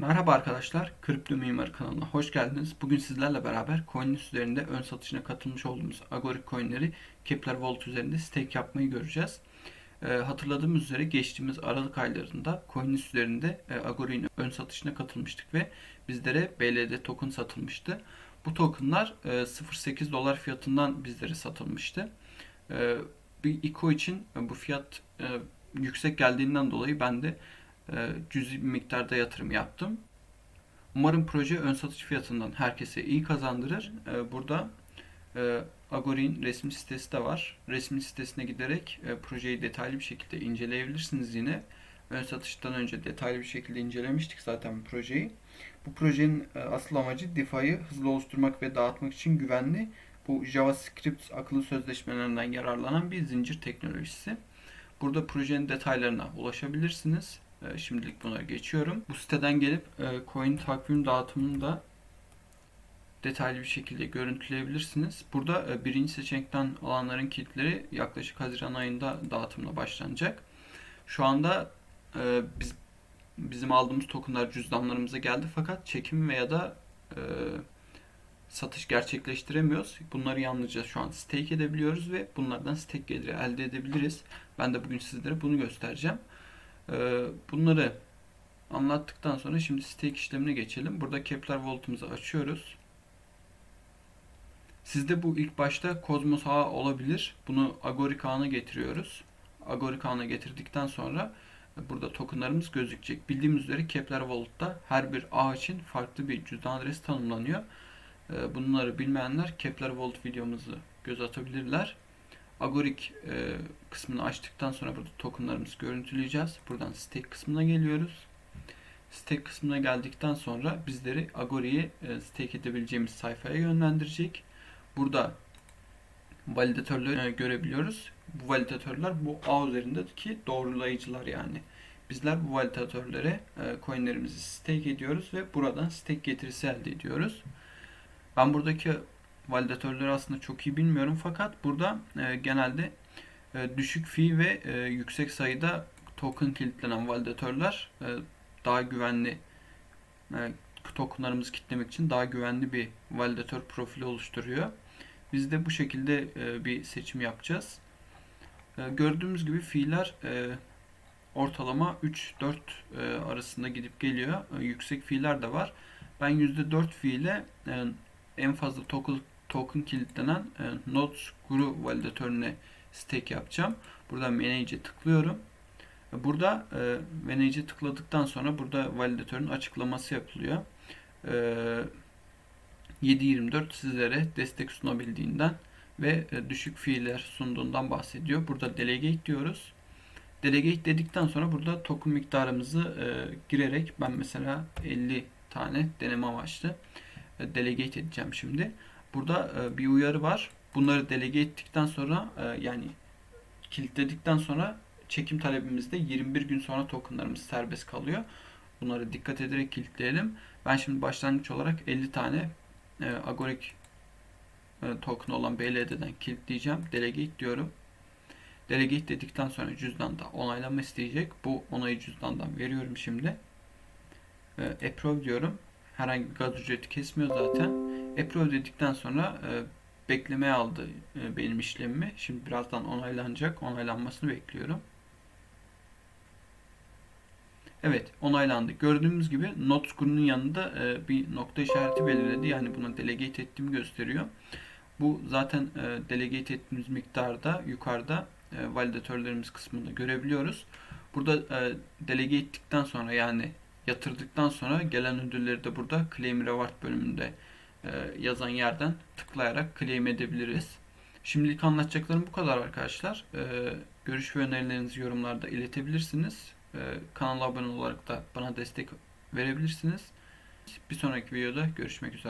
Merhaba arkadaşlar, Kripto Mimar kanalına hoş geldiniz. Bugün sizlerle beraber CoinList üzerinde ön satışına katılmış olduğumuz Agoric coinleri Kepler Vault üzerinde stake yapmayı göreceğiz. Ee, hatırladığımız üzere geçtiğimiz Aralık aylarında CoinList üzerinde e, Agoric'in ön satışına katılmıştık ve bizlere BLD token satılmıştı. Bu tokenlar e, 0.8 dolar fiyatından bizlere satılmıştı. E, bir ICO için e, bu fiyat e, yüksek geldiğinden dolayı ben de e, cüzi bir miktarda yatırım yaptım. Umarım proje ön satış fiyatından herkese iyi kazandırır. E, Burada e, Agori'nin resmi sitesi de var. Resmi sitesine giderek e, projeyi detaylı bir şekilde inceleyebilirsiniz yine. Ön satıştan önce detaylı bir şekilde incelemiştik zaten projeyi. Bu projenin e, asıl amacı DeFi'yi hızlı oluşturmak ve dağıtmak için güvenli bu JavaScript akıllı sözleşmelerinden yararlanan bir zincir teknolojisi. Burada projenin detaylarına ulaşabilirsiniz. E, Şimdilik buna geçiyorum. Bu siteden gelip e, coin takvim dağıtımını da detaylı bir şekilde görüntüleyebilirsiniz. Burada e, birinci seçenekten alanların kilitleri yaklaşık Haziran ayında dağıtımla başlanacak. Şu anda e, biz bizim aldığımız tokenlar cüzdanlarımıza geldi fakat çekim veya da e, satış gerçekleştiremiyoruz. Bunları yalnızca şu an stake edebiliyoruz ve bunlardan stake geliri elde edebiliriz. Ben de bugün sizlere bunu göstereceğim. Ee, bunları anlattıktan sonra şimdi stake işlemine geçelim. Burada Kepler Vault'umuzu açıyoruz. Sizde bu ilk başta Cosmos ağı olabilir. Bunu Agoric ağına getiriyoruz. Agoric ağına getirdikten sonra burada tokenlarımız gözükecek. Bildiğimiz üzere Kepler Vault'ta her bir ağ için farklı bir cüzdan adresi tanımlanıyor. Ee, Bunları bilmeyenler Kepler Vault videomuzu göz atabilirler. Agoric e, kısmını açtıktan sonra burada tokenlarımızı görüntüleyeceğiz. Buradan stake kısmına geliyoruz. Stake kısmına geldikten sonra bizleri Agoric'i e, stake edebileceğimiz sayfaya yönlendirecek. Burada validatörleri e, görebiliyoruz. Bu validatörler bu ağ üzerindeki doğrulayıcılar yani. Bizler bu validatörlere e, coinlerimizi stake ediyoruz ve buradan stake getirisi elde ediyoruz. Ben buradaki validatörleri aslında çok iyi bilmiyorum fakat burada e, genelde e, düşük fee ve e, yüksek sayıda token kilitlenen validatörler e, daha güvenli e, tokenlarımızı kilitlemek için daha güvenli bir validatör profili oluşturuyor. Biz de bu şekilde e, bir seçim yapacağız. E, gördüğümüz gibi fee'ler e, ortalama 3-4 e, arasında gidip geliyor. E, yüksek fee'ler de var. Ben %4 fee ile e, en fazla token, token kilitlenen e, Nodes Guru validatörüne stake yapacağım. Burada Manage'e tıklıyorum. E, Burada e, Manage'e tıkladıktan sonra burada validatörün açıklaması yapılıyor. E, 7.24 sizlere destek sunabildiğinden ve e, düşük fiiller sunduğundan bahsediyor. Burada delegate diyoruz. Delegate dedikten sonra burada token miktarımızı e, girerek ben mesela 50 tane deneme amaçlı e, delegate edeceğim şimdi. Burada e, bir uyarı var. Bunları delegate ettikten sonra e, yani kilitledikten sonra çekim talebimizde 21 gün sonra tokenlarımız serbest kalıyor. Bunları dikkat ederek kilitleyelim. Ben şimdi başlangıç olarak 50 tane e, Agoric e, token olan BLD'den kilitleyeceğim. Delegate diyorum. Delegate dedikten sonra cüzdanda onaylama isteyecek. Bu onayı cüzdandan veriyorum şimdi. E, approve diyorum. Herhangi bir gaz ücreti kesmiyor zaten. Approve dedikten sonra e, beklemeye aldı e, benim işlemimi. Şimdi birazdan onaylanacak. Onaylanmasını bekliyorum. Evet onaylandı. Gördüğümüz gibi Notes grubunun yanında e, bir nokta işareti belirledi. Yani buna delegate ettiğimi gösteriyor. Bu zaten e, delegate ettiğimiz miktarda yukarıda e, validatörlerimiz kısmında görebiliyoruz. Burada e, delege ettikten sonra yani yatırdıktan sonra gelen ödülleri de burada claim reward bölümünde yazan yerden tıklayarak claim edebiliriz. Şimdilik anlatacaklarım bu kadar arkadaşlar. E, görüş ve önerilerinizi yorumlarda iletebilirsiniz. E, kanala abone olarak da bana destek verebilirsiniz. Bir sonraki videoda görüşmek üzere.